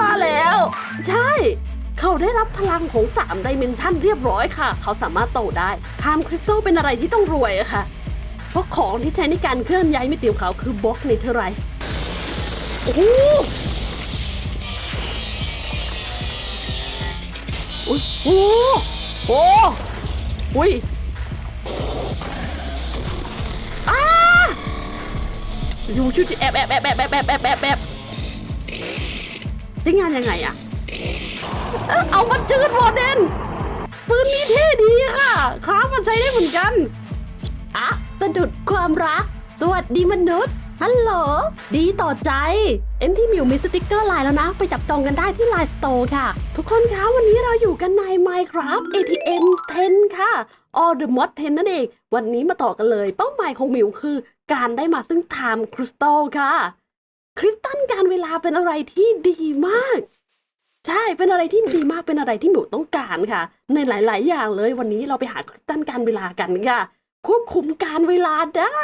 มาแล้ว ใช่ เขาได้รับพลังของ3ดิเมนชันเรียบร้อยค่ะ เขาสามารถโตได้ไทม์คริสตัลเป็นอะไรที่ต้องรวยอะค่ะ เพราะของที่ใช้ในการเคลื่อนย้ายมิติของเขาคือบล็อกเนเธอไรโอ้โอุ๊ยโอ้โหอุ้ยอ้าอยู่ชุดแอบแอบแอบแอบแอบแอบแอบแอบ แอบได้งานยังไงอะเอามาจืดโมเดนปืนนี้เท่ดีค่ะ ครับมันใช้ได้เหมือนกันอะสะดุดความรัก สวัสดีมนุษย์ ฮัลโหล ดีต่อใจ เอ็มที่มิวมีสติกเกอร์ไลน์แล้วนะ ไปจับจองกันได้ที่ไลน์สโตร์ค่ะ ทุกคนคะวันนี้เราอยู่กันใน Minecraft ATM 10 ค่ะ All the Mod 10 นั่นเอง วันนี้มาต่อกันเลย เป้าหมายของมิวคือ การได้มาซึ่ง Time Crystal ค่ะ คริสตัลการเวลาเป็นอะไรที่ดีมาก ใช่เป็นอะไรที่ดีมากเป็นอะไรที่หนูต้องการค่ะ ในหลาย ๆ อย่างเลยวันนี้เราไปหาคริสตัลการเวลากันค่ะ ควบคุมการเวลาได้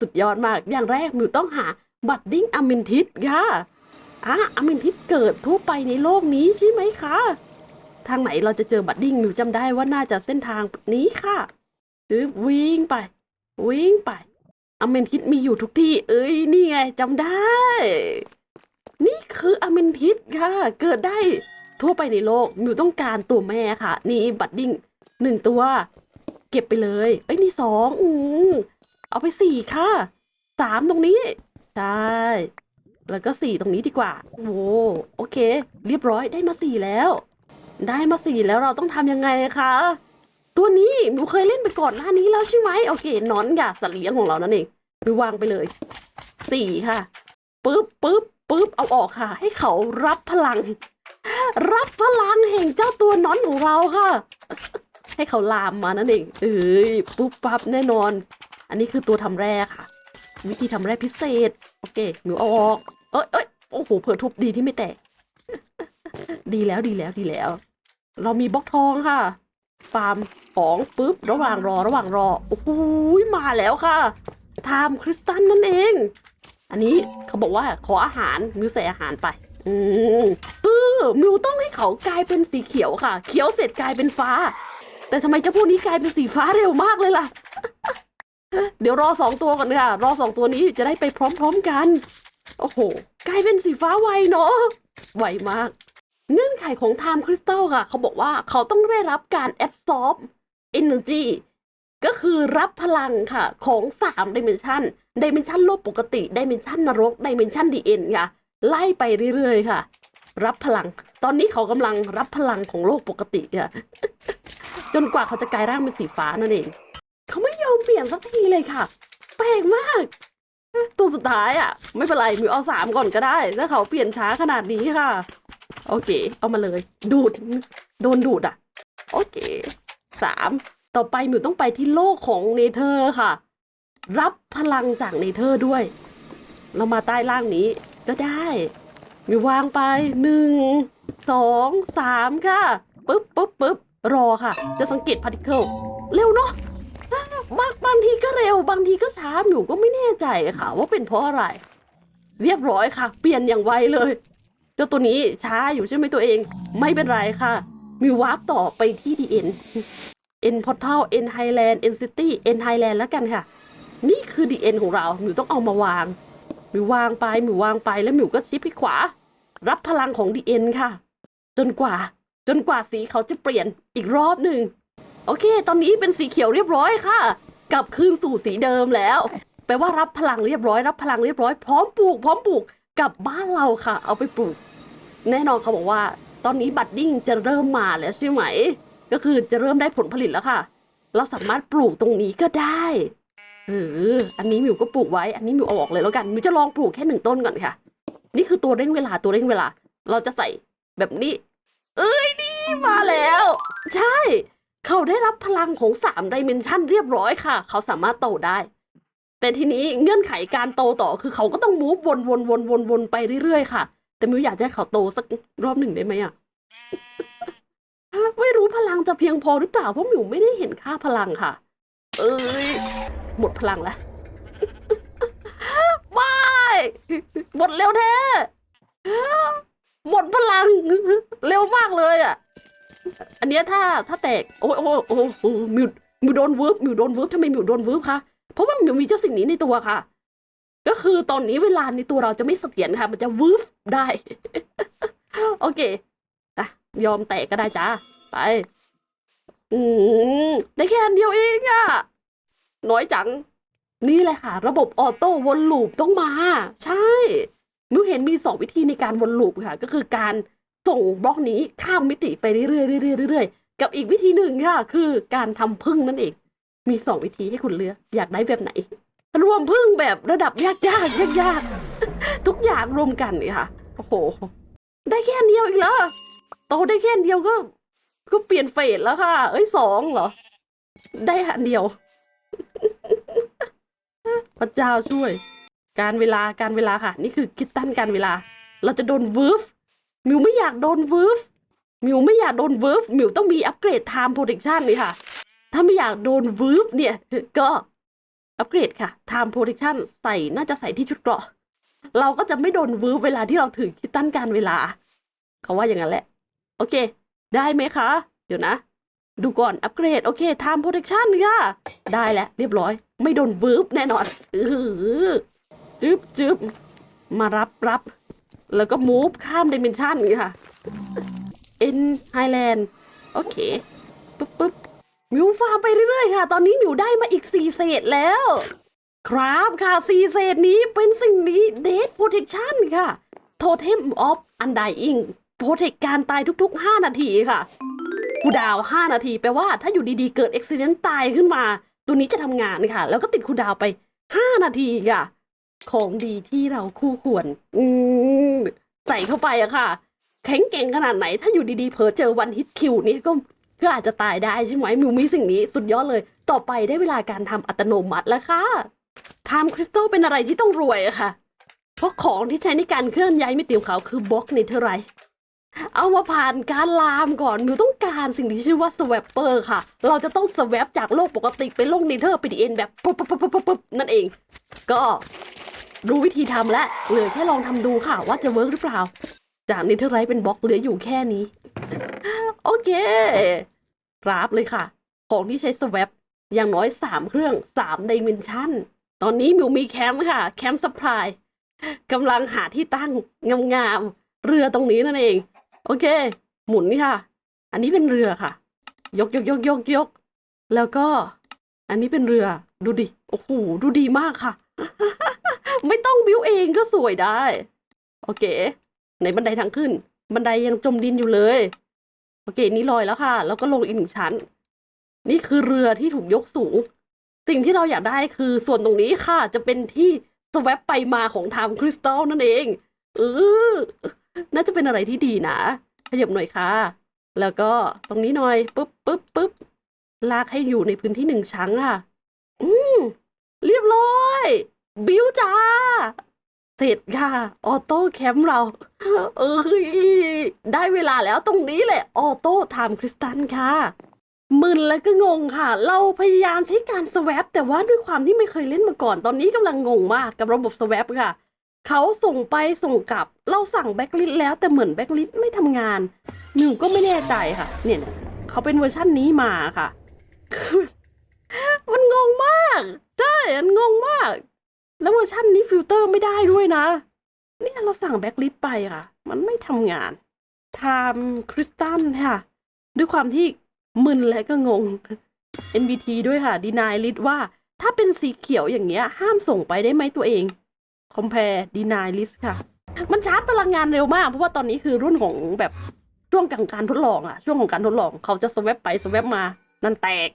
สุดยอดมากอย่างแรกหนูต้องหาบัดดิ้งอมินทิสค่ะอะอมินทิสเกิดทั่วไปในโลกนี้ใช่ไหมคะทางไหนเราจะเจอบัดดิ้งหนูจำได้ว่าน่าจะเส้นทางนี้ค่ะคือวิ่งไป วิ่งไป อเมนทิสมีอยู่ทุกที่ เอ้ย นี่ไงจำได้ นี่คืออเมนทิสค่ะ เกิดได้ทั่วไปในโลกหนูต้องการตัวแม่ค่ะ นี่บัดดิ้งหนึ่งตัว เก็บไปเลย เอ้ย นี่สองอืมเอาไปสี่ค่ะสามตรงนี้ ใช่ แล้วก็สี่ตรงนี้ดีกว่าโอ้โอเค เรียบร้อยได้มาสี่แล้ว ได้มาสี่แล้วเราต้องทำยังไงคะ ตัวนี้หนูเคยเล่นไปก่อนหน้านี้แล้วใช่ไหมโอเคนอนค่ะสัตว์เลี้ยงของเรานั่นเองหนูวางไปเลยสี่ค่ะปึ๊บปึ๊บปึ๊บเอาออกค่ะ ให้เขารับพลัง รับพลังแห่งเจ้าตัวนอนของเราค่ะ ให้เขาลามมานั่นเองเอ้ยปุ๊บปั๊บแน่นอน อันนี้คือตัวทำแร่ค่ะ วิธีทำแร่พิเศษ โอเคหนูเอาออก เอ้ยเอ้ยโอ้โหเผื่อทุบดีที่ไม่แตกดีแล้วดีแล้วดีแล้ว เรามีบล็อกทองค่ะ ฟาร์มของปุ๊บระหว่างรอระหว่างรอโอ้โหมาแล้วค่ะไทม์คริสตัลนั่นเอง อันนี้เขาบอกว่าขออาหารมิวใส่อาหารไป อืมเออมิวต้องให้เขากลายเป็นสีเขียวค่ะ เขียวเสร็จกลายเป็นฟ้า แต่ทำไมเจ้าพวกนี้กลายเป็นสีฟ้าเร็วมากเลยล่ะ เดี๋ยวรอสองตัวก่อนค่ะ รอสองตัวนี้จะได้ไปพร้อมๆกัน โอ้โห กลายเป็นสีฟ้าไวเนาะไวมาก เงื่อนไขของ Time Crystal ค่ะ เขาบอกว่าเขาต้องได้รับการ absorb energy ก็คือรับพลังค่ะของ3 dimension dimension โลกปกติ dimension นรก dimension DN ค่ะ ไล่ไปเรื่อยๆค่ะ รับพลัง ตอนนี้เขากำลังรับพลังของโลกปกติค่ะจนกว่าเขาจะกลายร่างเป็นสีฟ้านั่นเอง เขาไม่ยอมเปลี่ยนสักทีเลยค่ะ แปลกมาก ตัวสุดท้ายอะ ไม่เป็นไรมิวเอาสามก่อนก็ได้ ถ้าเขาเปลี่ยนช้าขนาดนี้ค่ะ โอเค เอามาเลย ดูด โดนดูดอะ โอเคสามต่อไปมิวต้องไปที่โลกของเนเธอร์ค่ะ รับพลังจากเนเธอร์ด้วย เรามาใต้ล่างนี้ก็ได้มิววางไปหนึ่งสองสามค่ะปึ๊บปึ๊บปึ๊บรอค่ะ จะสังเกตพาร์ติเคิลเร็วเนาะ บางบางทีก็เร็วบางทีก็ช้าหนูก็ไม่แน่ใจค่ะ ว่าเป็นเพราะอะไร เรียบร้อยค่ะ เปลี่ยนอย่างไวเลย เจ้าตัวนี้ช้าอยู่ใช่ไหมตัวเอง ไม่เป็นไรค่ะ มีวาร์ปต่อไปที่ DN N Portal N Highland N City N Highland แล้วกันค่ะ นี่คือ DN ของเราหนูต้องเอามาวางหมิววางไปหมิววางไปแล้วหมิวก็ชิปไปขวา รับพลังของ DN ค่ะ จนกว่า จนกว่าสีเขาจะเปลี่ยนอีกรอบหนึ่ง โอเค ตอนนี้เป็นสีเขียวเรียบร้อยค่ะ กลับคืนสู่สีเดิมแล้ว แปลว่ารับพลังเรียบร้อย รับพลังเรียบร้อย พร้อมปลูก พร้อมปลูกกลับบ้านเราค่ะ เอาไปปลูก แน่นอนเขาบอกว่า ตอนนี้บัดดิ้งจะเริ่มมาแล้วใช่ไหม ก็คือจะเริ่มได้ผลผลิตแล้วค่ะ เราสามารถปลูกตรงนี้ก็ได้เอออันนี้มิวก็ปลูกไว้ อันนี้มิวเอาออกเลยแล้วกัน มิวจะลองปลูกแค่หนึ่งต้นก่อนค่ะ นี่คือตัวเร่งเวลาตัวเร่งเวลา เราจะใส่แบบนี้ เอ้ยนี่มาแล้ว ใช่ เขาได้รับพลังของ3ดิเมนชันเรียบร้อยค่ะ เขาสามารถโตได้ แต่ทีนี้เงื่อนไขการโตต่อคือเขาก็ต้องมูฟวนวนวนวนวนไปเรื่อยๆค่ะ แต่มิวอยากจะให้เขาโตสักรอบหนึ่งได้ไหมอะไม่รู้พลังจะเพียงพอหรือเปล่าเพราะมิวไม่ได้เห็นค่าพลังค่ะ เอ้ยหมดพลังแล้วไม่หมดเร็วแท้หมดพลังเร็วมากเลยอะ อันเนี้ยถ้าถ้าแตกโอ้โอ้โอ้โอ้มิวมิวโดนเวืบมิวโดนเวืบทำไมมิวโดนเวืบคะเพราะว่ามิวมีเจ้าสิ่งนี้ในตัวค่ะ ก็คือตอนนี้เวลาในตัวเราจะไม่เสถียรค่ะ มันจะวืบได้ โอเคอะยอมแตกก็ได้จ้าไป อืมได้แค่อันเดียวเองอะน้อยจัง นี่แหละค่ะ ระบบออโต้วนลูปต้องมา ใช่มิวเห็นมีสองวิธีในการวนลูปค่ะ ก็คือการ ส่งบล็อกนี้ข้ามมิติไปเรื่อยๆเรื่อยๆเรื่อยๆกับอีกวิธีหนึ่งค่ะ คือการทำพึ่งนั่นเอง มีสองวิธีให้คุณเลือกอยากได้แบบไหน รวมพึ่งแบบระดับยากยากยากๆทุกอย่างรวมกันเนี่ยค่ะโอ้โห ได้แค่นเดียวอีกเหรอโตได้แค่เดียวก็ ก็เปลี่ยนเฟสแล้วค่ะ เอ้ยสองเหรอ ได้อันเดียวพระเจ้าช่วย การเวลาการเวลาค่ะ นี่คือคิดตันการเวลา เราจะโดนวืฟ มิวไม่อยากโดนวืฟมิวไม่อยากโดนวืฟมิวต้องมีอัปเกรด time protection นี่ค่ะ ถ้าไม่อยากโดนวืฟเนี่ย ก็อัปเกรดค่ะ time protection ใส่น่าจะใส่ที่ชุดเกราะ เราก็จะไม่โดนวืฟเวลาที่เราถือคิดตันการเวลา เขาว่าอย่างนั้นแหละ โอเค ได้ไหมคะ เดี๋ยวนะ ดูก่อนอัปเกรด โอเค time protection ค่ะ ได้แล้วเรียบร้อย ไม่โดนวืบแน่นอน อือจึ๊บจึ๊บมารับรับ แล้วก็ move ข้าม dimension ค่ะ in Highland โอเคปึ๊บปึ๊บมิวฟาร์มไปเรื่อยๆค่ะ ตอนนี้มิวได้มาอีกสี่เศษแล้ว ครับค่ะสี่เศษนี้เป็นสิ่งนี้ Death Protection ค่ะ Totem of Undying โปรเทคการตายทุก ๆ 5 นาทีค่ะคูลดาวน์5นาที แปลว่าถ้าอยู่ดีๆ เกิดอุบิเหตุตายขึ้นมา ตัวนี้จะทำงานค่ะ แล้วก็ติดคูลดาวน์ไป 5 นาทีค่ะ ของดีที่เราคู่ควร อืใส่เข้าไปอะค่ะ แข็งเก่งขนาดไหน ถ้าอยู่ดีๆเพอเจอวันฮิตคิวนี่ก็ก็อาจจะตายได้ใช่ไหมมิวมีสิ่งนี้สุดยอดเลย ต่อไปได้เวลาการทำอัตโนมัติแล้วค่ะทำคริสตัลเป็นอะไรที่ต้องรวยอะค่ะ เพราะของที่ใช้ในการเคลื่อนย้ายมิติของเขาคือบล็อกเนเธอร์ไรท์ เอามาผ่านการลามก่อน มิวต้องการสิ่งที่ชื่อว่าสวปเปอร์ค่ะ เราจะต้องสวปจากโลกปกติไปโลกเนเธอร์ไปดีเอ็นแบบปุ๊บปุ๊บปุ๊บปุ๊บนั่นเอง ก็รู้วิธีทำแล้วเหลือแค่ลองทำดูค่ะ ว่าจะเวิร์กหรือเปล่า จากเนเธอร์ไรท์เป็นบล็อกเหลืออยู่แค่นี้ โอเครับเลยค่ะ ของที่ใช้สวปอย่างน้อยสามเครื่องสามดิเมนชันตอนนี้มิวมีแคมป์ค่ะ แคมป์สปายกำลังหาที่ตั้งงามๆเรือตรงนี้นั่นเอง โอเค หมุนค่ะ อันนี้เป็นเรือค่ะ ยกยกยกยกยก แล้วก็ อันนี้เป็นเรือดูดิโอ้โหดูดีมากค่ะ ไม่ต้องบิวเองก็สวยได้ โอเคในบันไดทางขึ้น บันไดยังจมดินอยู่เลย โอเค นี่ลอยแล้วค่ะ แล้วก็ลงอีกหนึ่งชั้น นี่คือเรือที่ถูกยกสูง สิ่งที่เราอยากได้คือส่วนตรงนี้ค่ะ จะเป็นที่สวปไปมาของไทม์คริสตัลนั่นเองเออ น่าจะเป็นอะไรที่ดีนะ ขยับหน่อยค่ะ แล้วก็ตรงนี้หน่อยปุ๊บปุ๊บปุ๊บลากให้อยู่ในพื้นที่หนึ่งชั้งค่ะ อืม เรียบร้อย บิวจ้า เสร็จค่ะ ออโต้แคมป์เรา เออได้เวลาแล้วตรงนี้แหละ ออโต้ไทม์คริสตัลค่ะมึนแล้วก็งงค่ะ เราพยายามใช้การสว a ปแต่ว่าด้วยความที่ไม่เคยเล่นมาก่อน ตอนนี้กำลังงงมากกับระบบสว a ปค่ะ เขาส่งไปส่งกลับ เราสั่งแบ็กลิสแล้วแต่เหมือนแบ็กลิสไม่ทำงานมิวก็ไม่แน่ใจค่ะ เนี่ยเขาเป็นเวอร์ชั่นนี้มาค่ะ คือมันงงมากใช่มันงงมาก แล้วเวอร์ชันนี้ฟิลเตอร์ไม่ได้ด้วยนะ เนี่ยเราสั่งแบ็กลิสไปค่ะ มันไม่ทำงาน Time Crystal ค่ะ ด้วยความที่มึนและก็งง NBT ด้วยค่ะดีนายลิสว่า ถ้าเป็นสีเขียวอย่างเงี้ย ห้ามส่งไปได้ไหมตัวเอง compare deny list ค่ะ มันชาร์จพลังงานเร็วมาก เพราะว่าตอนนี้คือรุ่นของแบบช่วงของการทดลองอะช่วงของการทดลองเขาจะสว a ปไปสว a ปมานั่นแตก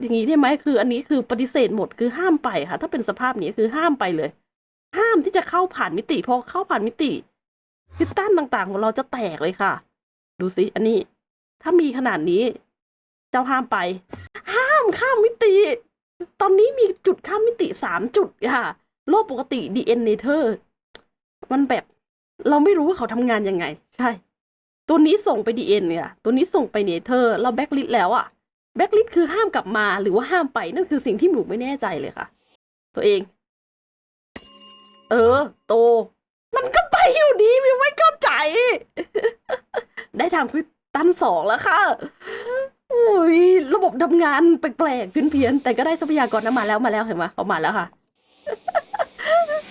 อย่างนี้ได้ไหมคืออันนี้คือปฏิเสธหมดคือห้ามไปค่ะ ถ้าเป็นสภาพนี้คือห้ามไปเลย ห้ามที่จะเข้าผ่านมิติพอเข้าผ่านมิติคิดต้านต่างๆของเราจะแตกเลยค่ะ ดูสิอันนี้ ถ้ามีขนาดนี้ เจ้าห้ามไป ห้ามข้ามมิติ ตอนนี้มีจุดข้ามมิติสามจุดค่ะ โลกปกติ DN Nature มันแบบเราไม่รู้ว่าเขาทำงานยังไง ใช่ ตัวนี้ส่งไป DN เอ็นเนี่ยตัวนี้ส่งไป Nature เราแบ็กลิสแล้วอะแบ็กลิสคือห้ามกลับมาหรือว่าห้ามไปนั่นคือสิ่งที่หมูไม่แน่ใจเลยค่ะ ตัวเอง เออ โต มันก็ไปอยู่ดีมิวไม่เข้าใจ ได้ทางคริสตันสองแล้วค่ะโอ้ยระบบทำงานแปลกๆเพี้ยนๆแต่ก็ได้ทรัพยากรนั้นมาแล้วมาแล้วเห็นไหมเขามาแล้วค่ะ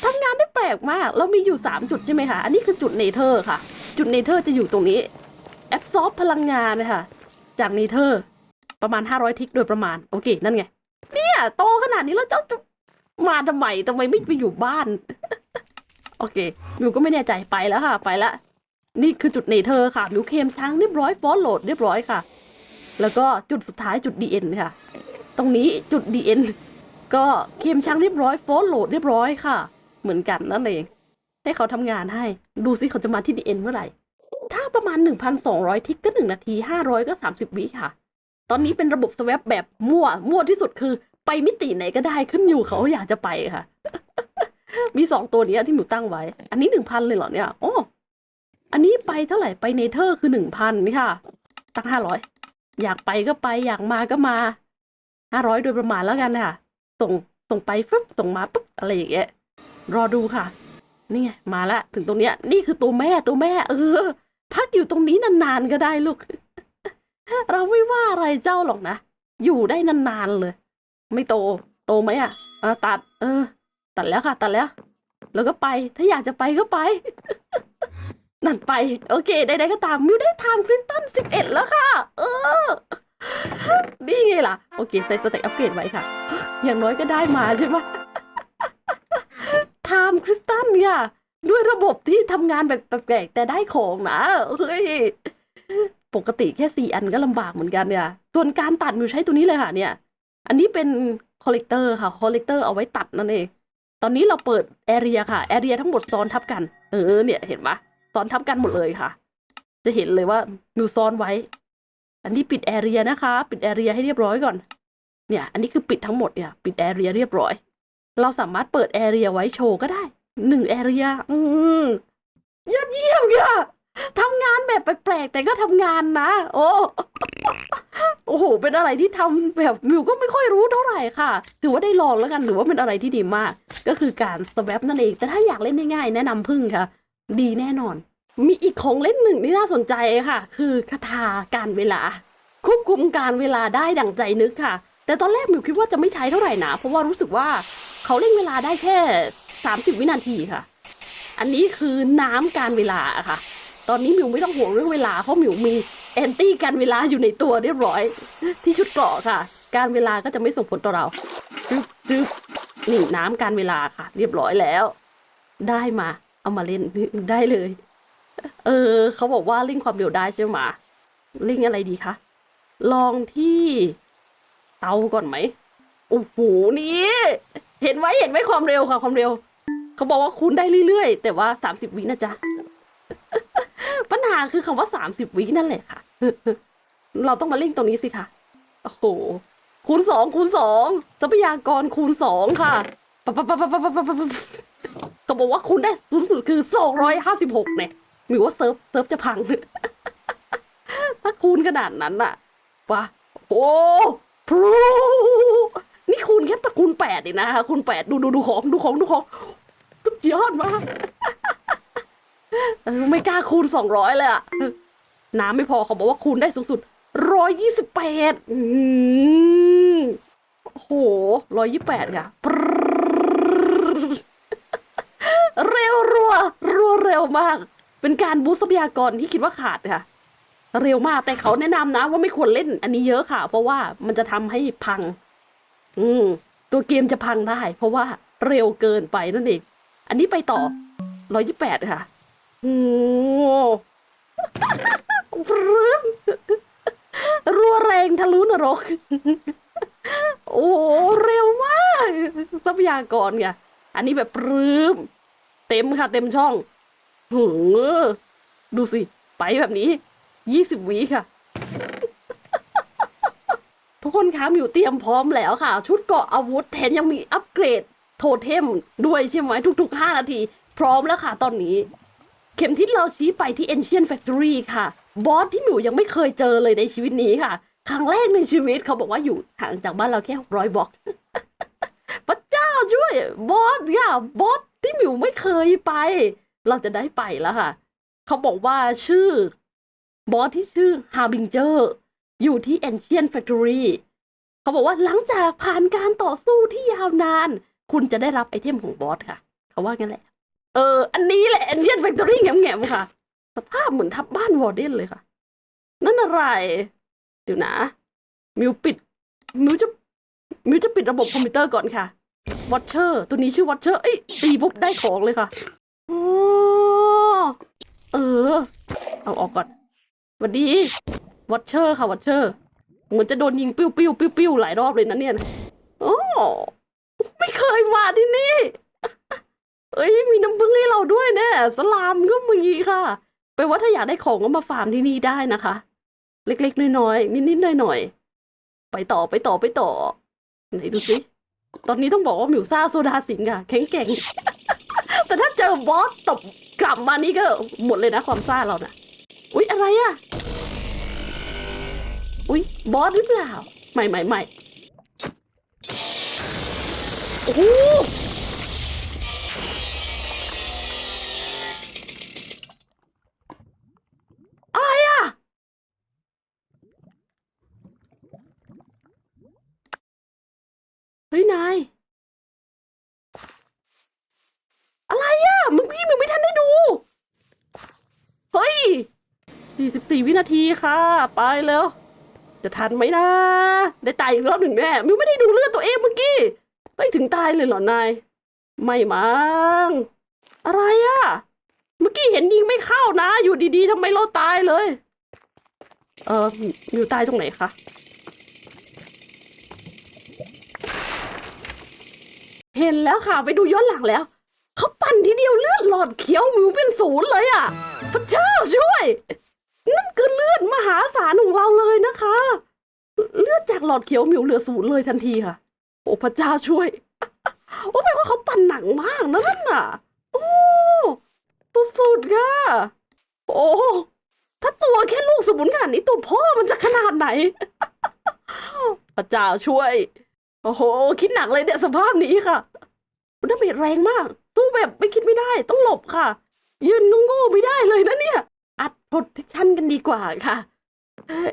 ทำงานได้แป ลกมากเรามีอยู่สามจุดใช่ไหมคะ อันนี้คือจุดเนเธอร์ค่ะ จุดเนเธอร์จะอยู่ตรงนี้แอบซอฟพลังงานนะคะจากเนเธอร์ประมาณ 500 ทิกโดยประมาณ โอเค นั่นไง เนี่ยโตขนาดนี้แล้วเจ้าจะมาทำไมทำไมไม่ไปอยู่บ้าน โอเคมิวก็ไม่แน่ใจไปแล้วค่ะ ไปละ นี่คือจุดเนเธอร์ค่ะมิวเคมช้างเรียบร้อยฟอสโหลดเรียบร้อยค่ะ แล้วก็จุดสุดท้ายจุด DN ค่ะ ตรงนี้จุด DN ก็เคมช้างเรียบร้อยฟอสโหลดเรียบร้อยค่ะ เหมือนกันนั่นเอง ให้เขาทำงานให้ ดูซิเขาจะมาที่ DN เอ็นเมื่อไหร่ ถ้าประมาณ 1,200 ทิกก็ 1 นาที 500 ก็ 30 วิค่ะ ตอนนี้เป็นระบบสวปแบบมั่ว มั่วที่สุดคือ ไปมิติไหนก็ได้ขึ้นอยู่เขาอยากจะไปค่ะ มีสองตัวนี้ที่หนูตั้งไว้ อันนี้หนึ่งพันเลยเหรอเนี่ยโอ้อันนี้ไปเท่าไหร่ไปเนเธอร์คือหนึ่งพันนี่ค่ะ ตั้งห้าร้อยอยากไปก็ไปอยากมาก็มาห้าร้อยโดยประมาณแล้วกันค่ะส่งส่งไปฟึบส่งมาปุ๊บอะไรอย่างเงี้ย รอดูค่ะ นี่ไงมาละถึงตรงเนี้ย นี่คือตัวแม่ตัวแม่ เออ พักอยู่ตรงนี้นานๆก็ได้ลูก เราไม่ว่าอะไรเจ้าหรอกนะ อยู่ได้นานๆเลย ไม่โต โตไหมอะอะตัด เออ ตัดแล้วค่ะ ตัดแล้ว แล้วก็ไป ถ้าอยากจะไปก็ไป นั่นไป โอเคใดๆก็ตามมิวได้ไทม์คริสตันสิบเอ็ดแล้วค่ะ เออนี่ไงล่ะ โอเคใส่สเต็กอัปเกรดไว้ค่ะ อย่างน้อยก็ได้มาใช่ไหม ไทม์คริสตันเนี่ยด้วยระบบที่ทำงานแบบแปลกๆแต่ได้ของนะเฮ้ยปกติแค่สี่อันก็ลำบากเหมือนกันเนี่ยส่วนการตัดมิวใช้ตัวนี้เลยค่ะเนี่ย อันนี้เป็นคอลเลกเตอร์ค่ะคอลเลกเตอร์เอาไว้ตัดนั่นเองตอนนี้เราเปิดแอเรียค่ะแอเรียทั้งหมดซ้อนทับกัน เออเนี่ยเห็นปะซ้อนทับกันหมดเลยค่ะ จะเห็นเลยว่ามิวซ้อนไว้ อันนี้ปิดแอเรียนะคะ ปิดแอเรียให้เรียบร้อยก่อนเนี่ย อันนี้คือปิดทั้งหมดเนี่ย ปิดแอเรียเรียบร้อย เราสามารถเปิดแอเรียไว้โชว์ก็ได้หนึ่งแอเรียอืมยอดเยี่ยมค่ะทำงานแบบแปลกๆแต่ก็ทำงานนะ โอ้โอ้โห เป็นอะไรที่ทำแบบมิวก็ไม่ค่อยรู้เท่าไหร่ค่ะ ถือว่าได้ลองแล้วกัน หรือว่าเป็นอะไรที่ดีมาก ก็คือการสว a p นั่นเอง แต่ถ้าอยากเล่นง่ายๆแนะนำพึ่งค่ะ ดีแน่นอน มีอีกของเล่นหนึ่งที่น่าสนใจค่ะ คือคาถาการเวลา ควบคุมการเวลาได้ดั่งใจนึกค่ะ แต่ตอนแรกมิวคิดว่าจะไม่ใช้เท่าไหร่นะ เพราะว่ารู้สึกว่า เขาเล่นเวลาได้แค่ 30 วินาทีค่ะ อันนี้คือน้ำการเวลาอะค่ะ ตอนนี้มิวไม่ต้องห่วงเรื่องเวลา เพราะมิวมีแอนตี้การเวลาอยู่ในตัวเรียบร้อย ที่ชุดเกราะค่ะ การเวลาก็จะไม่ส่งผลต่อเราจึ๊บจึ๊บนี่น้ำการเวลาค่ะ เรียบร้อยแล้ว ได้มา เอามาเล่นได้เลย เออ เขาบอกว่าเร่งความเร็วได้ใช่ไหมเร่งอะไรดีคะลองที่เตาก่อนไหมโอ้โหนี่ เห็นไหมเห็นไหมความเร็วค่ะ ความเร็ว เขาบอกว่าคูณได้เรื่อยๆ แต่ว่าสามสิบวินะจ๊ะ ปัญหาคือคำว่าสามสิบวินั่นแหละค่ะ เราต้องมาเร่งตรงนี้สิค่ะ โอ้โห คูณสองคูณสองทรัพยากรคูณสองค่ะปั๊บปั๊บปั๊บปั๊บปั๊บปั๊บปั๊บเขาบอกว่าคูณได้สูงสุดคือสองร้อยห้าสิบหกเนี่ยหรือว่าเซิร์ฟเซิร์ฟจะพังถ้าคูณขนาดนั้นอะวะโอ้พรูนี่คูณแค่ตะคูณแป ดเองนะคะคูณแปดดูดูดูของดูของดูของสุดยอดมากไม่กล้าคูณสองร้อยเลยอะน้ำไม่พอเขาบอกว่าคูณได้สูงสุดร้อยยี่สิบแปดโอ้โหร้อยยี่แปดค่ะเร็วรัวรัวเร็วมาก เป็นการบูสทรัพยากรที่คิดว่าขาดค่ะ เร็วมากแต่เขาแนะนำนะว่าไม่ควรเล่น อันนี้เยอะค่ะ เพราะว่ามันจะทำให้พัง อืม ตัวเกมจะพังได้ เพราะว่าเร็วเกินไปนั่นเอง อันนี้ไปต่อร้อยยี่แปดค่ะ โอ้พรึ้มรัวแรงทะลุนรก โอ้เร็วมากทรัพยากรไงอันนี้แบบปรื้ม เต็มค่ะ เต็มช่องหือดูสิ ไปแบบนี้ยี่สิบวิค่ะ ทุกคนคะมิวเตรียมพร้อมแล้วค่ะ ชุดเกราะอาวุธแถมยังมีอัปเกรดโทเทมด้วยใช่ไหมทุกๆ 5 นาที พร้อมแล้วค่ะตอนนี้ เข็มทิศเราชี้ไปที่ Ancient Factory ค่ะ บอสที่หมิวยังไม่เคยเจอเลยในชีวิตนี้ค่ะ ครั้งแรกในชีวิตเขาบอกว่าอยู่ห่างจากบ้านเราแค่600บล็อกพระเจ้าช่วย บอสค่ะบอสที่หมิวไม่เคยไป เราจะได้ไปแล้วค่ะ เขาบอกว่าชื่อบอสที่ชื่อฮาบิงเจอร์ อยู่ที่ Ancient Factory เขาบอกว่าหลังจากผ่านการต่อสู้ที่ยาวนาน คุณจะได้รับไอเทมของบอสค่ะ เขาว่างั้นแหละ เออ อันนี้แหละ Ancient Factory แง่มๆค่ะ สภาพเหมือนทับบ้านวอร์เดนเลยค่ะ นั่นอะไร เดี๋ยวนะ มิวปิด มิวจะ มิวจะปิดระบบคอมพิวเตอร์ก่อนค่ะวอชเชอร์ตัวนี้ชื่อวอชเชอร์เอ้ยตีปุ๊บได้ของเลยค่ะอ๋อเออ เอาออกก่อนสวัสดี วอชเชอร์ค่ะวอชเชอร์เหมือนจะโดนยิงปิ้วปิ้วปิ้วปิ้วหลายรอบเลยนะเนี่ยโอ้ไม่เคยมาที่นี่เอ้ยมีน้ำผึ้งให้เราด้วยแน่สลามก็มีค่ะแปลว่าถ้าอยากได้ของก็มาฟาร์มที่นี่ได้นะคะ เล็กๆน้อยๆนิดๆหน่อยๆไปต่อไปต่อไปต่อไหนดูสิตอนนี้ต้องบอกว่าหมิวซ่าโซดาสิงห์อะแข็งแกร่งแต่ถ้าเจอบอสตบกลับมานี่ก็หมดเลยนะความซ่าเรานะอุ๊ยอะไรอะ อุ๊ยบอสหรือเปล่า ใหม่ใหม่ใหม่โอ้โหอะไรอะเฮ้ย นาย อะไรอะมึงพี่มึงไม่ทันได้ดู เฮ้ยสี่สิบสี่วินาทีค่ะ ไปแล้ว จะทันไหมนะ ได้ตายอีกรอบหนึ่งแน่มิวไม่ได้ดูเลือดตัวเองเมื่อกี้ไปถึงตายเลยเหรอนาย ไม่มั้งอะไรอะเมื่อกี้เห็นยิงไม่เข้านะ อยู่ดีๆทำไมเราตายเลย เออมิวตายตรงไหนคะเห็นแล้วค่ะ ไปดูย้อนหลังแล้วเขาปั่นทีเดียวเลือดหลอดเขียวมิวเป็นศูนย์เลยอะ่ะพระเจ้าช่วย มหาศาลของเราเลยนะคะ เลือดจากหลอดเขียวมิวเหลือศูนย์เลยทันทีค่ะ โอ้พระเจ้าช่วย โอ้แปลว่าเขาปั่นหนังมากนะนั่นน่ะ โอ้สุดค่ะ โอ้ถ้าตัวแค่ลูกสมุนขนาดนี้ตัวพ่อมันจะขนาดไหน พระเจ้าช่วย โอ้โห คิดหนักเลยเนี่ยสภาพนี้ค่ะดาเมจแรงมากสู้แบบไม่คิดไม่ได้ ต้องหลบค่ะ ยืนโง่ๆไม่ได้เลยนะเนี่ย อัดโปรเทคชั่นกันดีกว่าค่ะ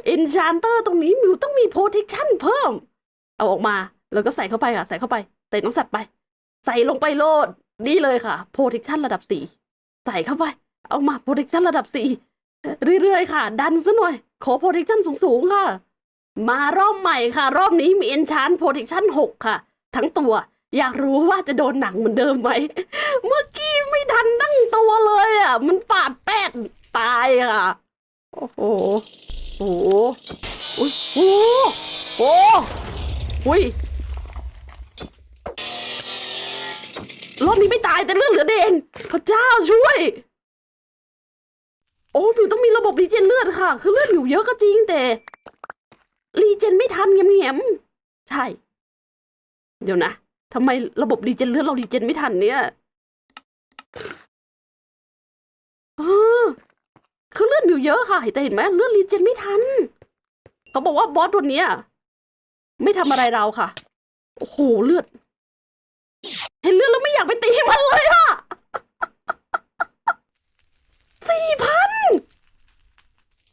เอนชานเตอร์ตรงนี้มิวต้องมีโปรเทคชั่นเพิ่ม เอาออกมาแล้วก็ใส่เข้าไปค่ะ ใส่เข้าไป ใส่น้องสัตว์ไป ใส่ลงไปโลดนี่เลยค่ะโปรเทคชั่นระดับสี่ใส่เข้าไป เอามาโปรเทคชั่นระดับสี่เรื่อยๆค่ะ ดันซะหน่อย ขอโปรเทคชั่นสูงๆค่ะ มารอบใหม่ค่ะ รอบนี้มีเอนชานโปรเทคชั่นหกค่ะ ทั้งตัวอยากรู้ว่าจะโดนหนังเหมือนเดิมไหม เมื่อกี้ไม่ทันตั้งตัวเลยอะ มันปาดแป้ด ตายอะ โอ้โห โอ้โหอุ้ยโอ้โหอุ้ยรอบนี้ไม่ตายแต่เลือดเหลือแดงพระเจ้าช่วย โอ้หมิวต้องมีระบบรีเจนเลือดค่ะ คือเลือดหมิวเยอะก็จริงแต่รีเจนไม่ทันแง้มๆใช่ เดี๋ยวนะทำไมระบบรีเจนเลือดเรารีเจนไม่ทันเนี่ยออ คือเลือดมิวเยอะค่ะแต่เห็นไหมเลือดรีเจนไม่ทัน เขาบอกว่าบอสตัวเนี้ยไม่ทำอะไรเราค่ะ โอ้โหเลือด เห็นเลือดแล้วไม่อยากไปตีมันเลยอะสี่พัน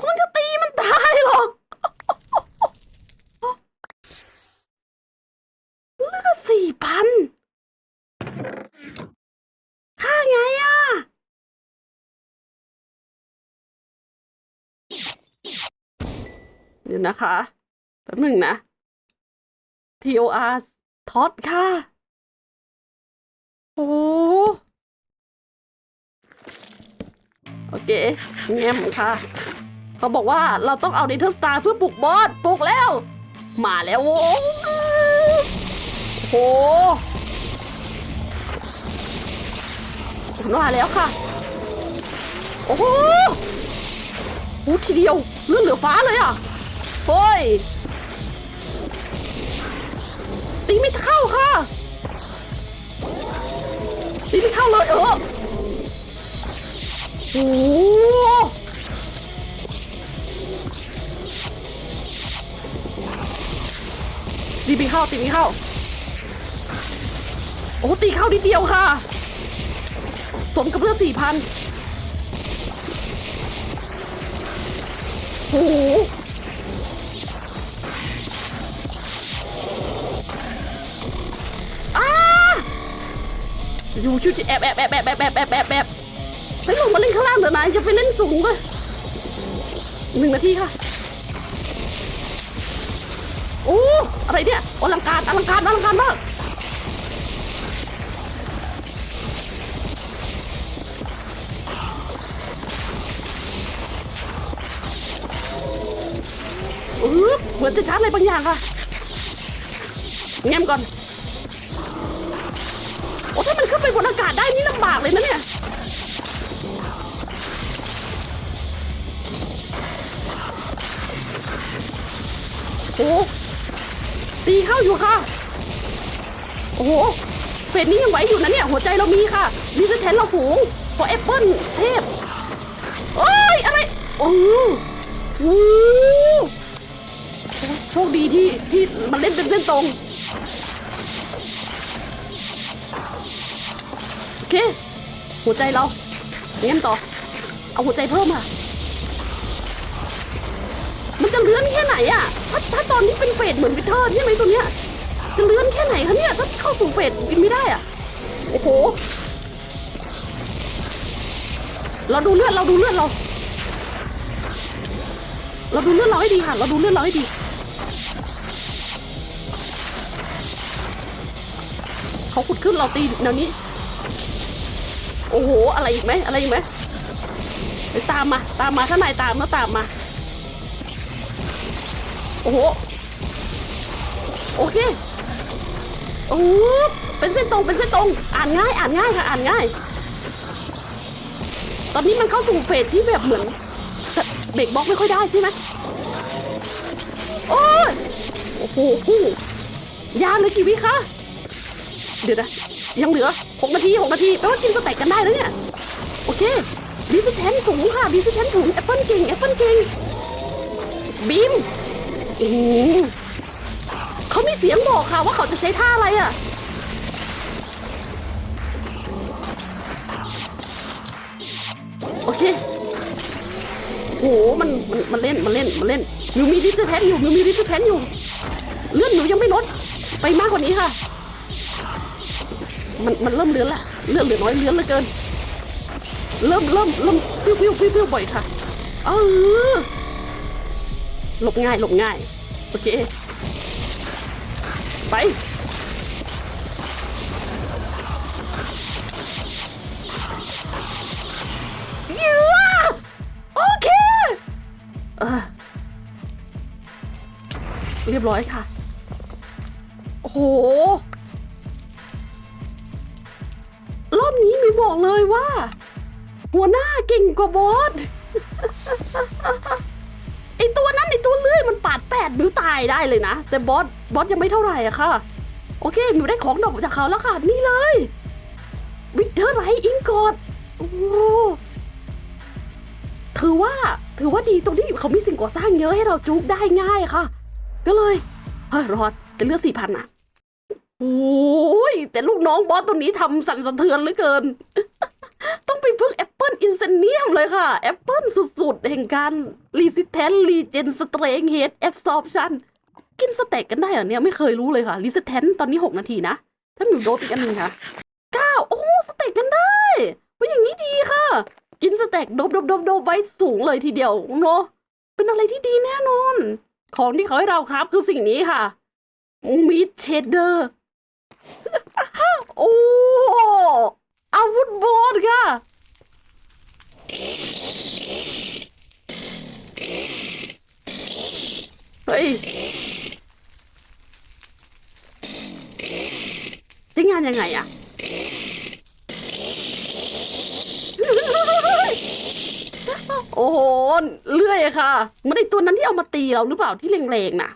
คนจะตีมันตายหรอก เลือดสี่พันค่าไงอะ เดี๋ยวนะคะแป๊บหนึ่งนะ TOR ท็อตค่ะ โอ้โอเคแง้มค่ะ เขาบอกว่าเราต้องเอาดทเทอร์สตาร์เพื่อปลุกบอสปลุกแล้ว มาแล้วโว้โอ้โหมาแล้วค่ะ โอ้โหโอ้ทีเดียวเลือดเหลือฟ้าเลยอะ ฮ้ยตีไม่เข้าค่ะตีไม่เข้าเลยเออโอ้โหตีไม่เข้าตีไม่เข้า โอ้ตีเข้านิดเดียวค่ะ สมกับเลือดสี่พันโหอ้ อยู่ชุดแอบแอบแอบแอบแอบแอบแอบแอบแอบไปลงมาเล่นข้างล่างเถอะนายจะไปเล่นสูงเลยหนึ่งนาทีค่ะโอ้อะไรเนี่ยอลังการอลังการอลังการมากเออเหมือนจะชาร์จอะไรบางอย่างค่ะแง้มก่อน นอากาศได้นี่ลำบากเลยนะเนี่ยโอ้ตีเข้าอยู่ค่ะ โอ้โหเฟสนี้ยังไหวอยู่นะเนี่ย หัวใจเรามีค่ะดีสแทนเราสูงพอแอปเปิลเทพโอ้ยอะไร โอ้โหโอ้โหโชคดีที่ที่มันเล่นเป็นเส้นตรง เค หัวใจเราเงี้ยต่อ เอาหัวใจเพิ่มค่ะ มันจะเลื้อนแค่ไหนอะถ้าถ้าตอนนี้เป็นเฟสเหมือนวิเทอร์ใช่ไหมตัวเนี้ย จะเลื้อนแค่ไหนคะเนี่ยถ้าเข้าสู่เฟสบินไม่ได้อะโอ้โห เราดูเลือดเราดูเลือดเรา เราดูเลือดเราให้ดีค่ะ เราดูเลือดเราให้ดีเขาขุดขึ้นเราตีแนวนี้ โอ้โห อะไรอีกไหมอะไรอีกไหมไปตามมา ตามมา ถ้านายตามก็ตามมา โอ้โห โอเค โอ้เป็นเส้นตรง เป็นเส้นตรง อ่านง่าย อ่านง่ายค่ะ อ่านง่าย ตอนนี้มันเข้าสู่เฟสที่แบบเหมือนเบรกบล็อกไม่ค่อยได้ใช่ไหมโอ้ย โอ้โหยาเหลยกี่วิคะ เดี๋ยวนะ ยังเหลือ หกนาทีหกนาทีแปลว่ากินสเต็กกันได้แล้วเนี่ย โอเคดิสแทนสูงค่ะดิสแทนสูงแอปเปิลเก่งแอปเปิลเก่งบีมโอ้โหเขามีเสียงบอกค่ะว่าเขาจะใช้ท่าอะไรอะโอเคโหมันมันมันเล่นมันเล่นมันเล่นหนูมีดิสแทนอยู่หนูมีดิสแทนอยู่ เลื่อนหนูยังไม่ลดไปมากกว่านี้ค่ะ มันมันเริ่มเลือนละเลือนเหลือน้อยเลือนเหลือเกิน เริ่มเริ่มเริ่มพิ้วพิ้วพิ้วพิ้วบ่อยค่ะเออหลบง่ายหลบง่าย โอเค ไปเยอะโอเคเออเรียบร้อยค่ะ โอ้โห เลยว่า หัวหน้าเก่งกว่าบอส ไอตัวนั้นไอตัวเลื่อยมันปาดแปดมิวตายได้เลยนะ แต่บอสบอสยังไม่เท่าไหร่อะค่ะ โอเคมิวได้ของดอกจากเขาแล้วค่ะ นี่เลยวิกเตอร์ไรอิงกอดโอ้ถือว่าถือว่าดีตรงที่เขามีสิ่งก่อสร้างเยอะให้เราจุกได้ง่ายค่ะ ก็เลยเฮ้ยรอดจะเลือกสี่พันอะ โอ้ยแต่ลูกน้องบอสตัวนี้ทำสั่นสะเทือนเหลือเกิน ต้องไปพึ่งแอปเปิลอินเซเนียมเลยค่ะ แอปเปิลสุดๆ แห่งการรีสิแทนรีเจนสเตรงเฮดแอบซอปชันกินสเต็กกันได้เหรอเนี่ย ไม่เคยรู้เลยค่ะรีสิแทนตอนนี้ 6 นาทีนะ ถ้าหนูโดบอีกอันหนึ่งค่ะเก้าโอ้สเต็กกันได้ว่าอย่างนี้ดีค่ะ กินสเต็กโดบโดบโดบดบไว้สูงเลยทีเดียวเนาะเป็นอะไรที่ดีแน่นอน ของที่เขาให้เราครับคือสิ่งนี้ค่ะมีดเชดเดอร์ โอ้อาวุธบอสค่ะ เฮ้ยใช้งานยังไงอะโอ้โห เลื่อยค่ะ ไม่ได้ตัวนั้นที่เอามาตีเราหรือเปล่าที่แรงๆน่ะ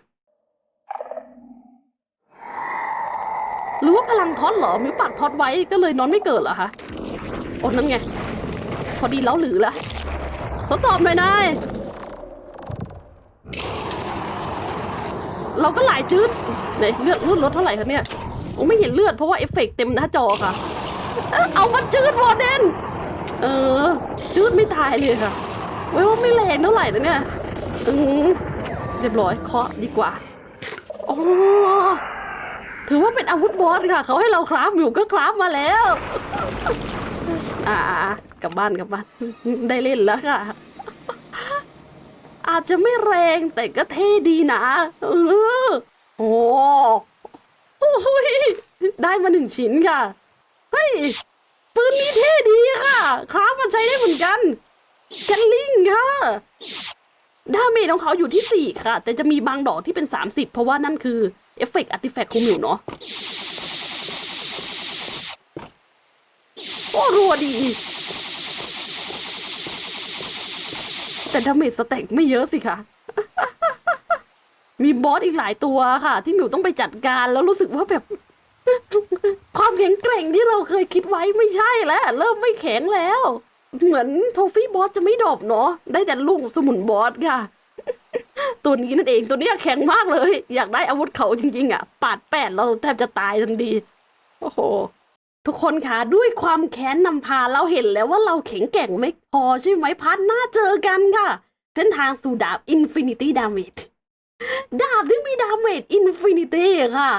หรือว่าพลังท็อตเหรอมีปากท็อตไว้ก็เลยนอนไม่เกิดเหรอคะโอ้นั่นไง พอดีแล้วหรือละทดสอบหน่อยนายเราก็หลายจืดไหนเลือดลดลดเท่าไหร่คะเนี่ยโอ้ไม่เห็นเลือดเพราะว่าเอฟเฟกต์เต็มหน้าจอค่ะ เอามาจืดวอร์เดนเออ จืดไม่ตายเลยค่ะไว้ว่าไม่แรงเท่าไหร่นะเนี่ยอืมเรียบร้อยเคาะดีกว่าอ๋อ ถือว่าเป็นอาวุธบอสค่ะ เขาให้เราคราฟอยู่ก็คราฟมาแล้ว อ่ากลับบ้านกลับบ้าน ได้เล่นแล้วค่ะ อาจจะไม่แรงแต่ก็เท่ดีนะเออโอ้โอ้ยได้มาหนึ่งชิ้นค่ะ เฮ้ย ปืนนี้เท่ดีค่ะ คราฟมันใช้ได้เหมือนกันแกลลิงค่ะดาเมจของเขาอยู่ที่สี่ค่ะ แต่จะมีบางดอกที่เป็นสามสิบเพราะว่านั่นคือ เอฟเฟกต์อาร์ติแฟกต์คุมอยู่เนาะโอ้รัวดี แต่ดาเมจสแต็กไม่เยอะสิคะมีบอสอีกหลายตัวค่ะ ที่หมิวต้องไปจัดการแล้วรู้สึกว่าแบบ ความแข็งแกร่งที่เราเคยคิดไว้ไม่ใช่แล้ว เริ่มไม่แข็งแล้ว เหมือนโทฟี่บอสจะไม่ดอบเนาะได้แต่ลูกสมุนบอสค่ะ ตัวนี้นั่นเองตัวนี้แข็งมากเลย อยากได้อาวุธเขาจริง ๆ อะ ปาดแปดเราแทบจะตายทันทีโอ้โห ทุกคนคะด้วยความแค้นนำพาเราเห็นแล้วว่าเราแข็งแกร่งไม่พอใช่ไหมพาร์ทหน้าเจอกันค่ะ เส้นทางสู่ดาบ Infinity Damage ดาบที่มีดาเมจ Infinity ค่ะ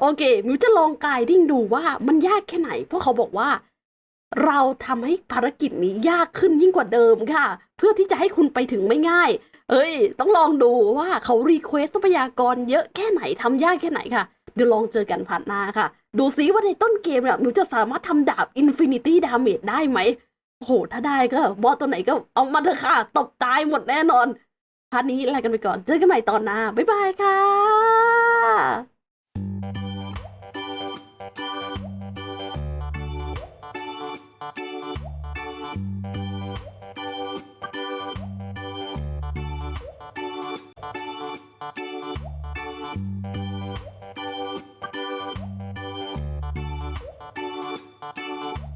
โอเค มิวจะลองกายดิ้งดูว่ามันยากแค่ไหน เพราะเขาบอกว่า เราทำให้ภารกิจนี้ยากขึ้นยิ่งกว่าเดิมค่ะ เพื่อที่จะให้คุณไปถึงไม่ง่าย เอ้ย ต้องลองดูว่าเขารีเควสทรัพยากรเยอะแค่ไหนทำยากแค่ไหนค่ะ เดี๋ยวลองเจอกันผ่านหน้าค่ะ ดูซิว่าในต้นเกมเนี่ยมิวจะสามารถทำดาบอินฟินิตี้ดาเมจได้ไหมโอ้โห ถ้าได้ก็บอสตัวไหนก็เอามาเถอะค่ะ ตบตายหมดแน่นอนพาร์ทนี้ลากันไปก่อน เจอกันใหม่ตอนหน้า บ๊ายบายค่ะ Thank you.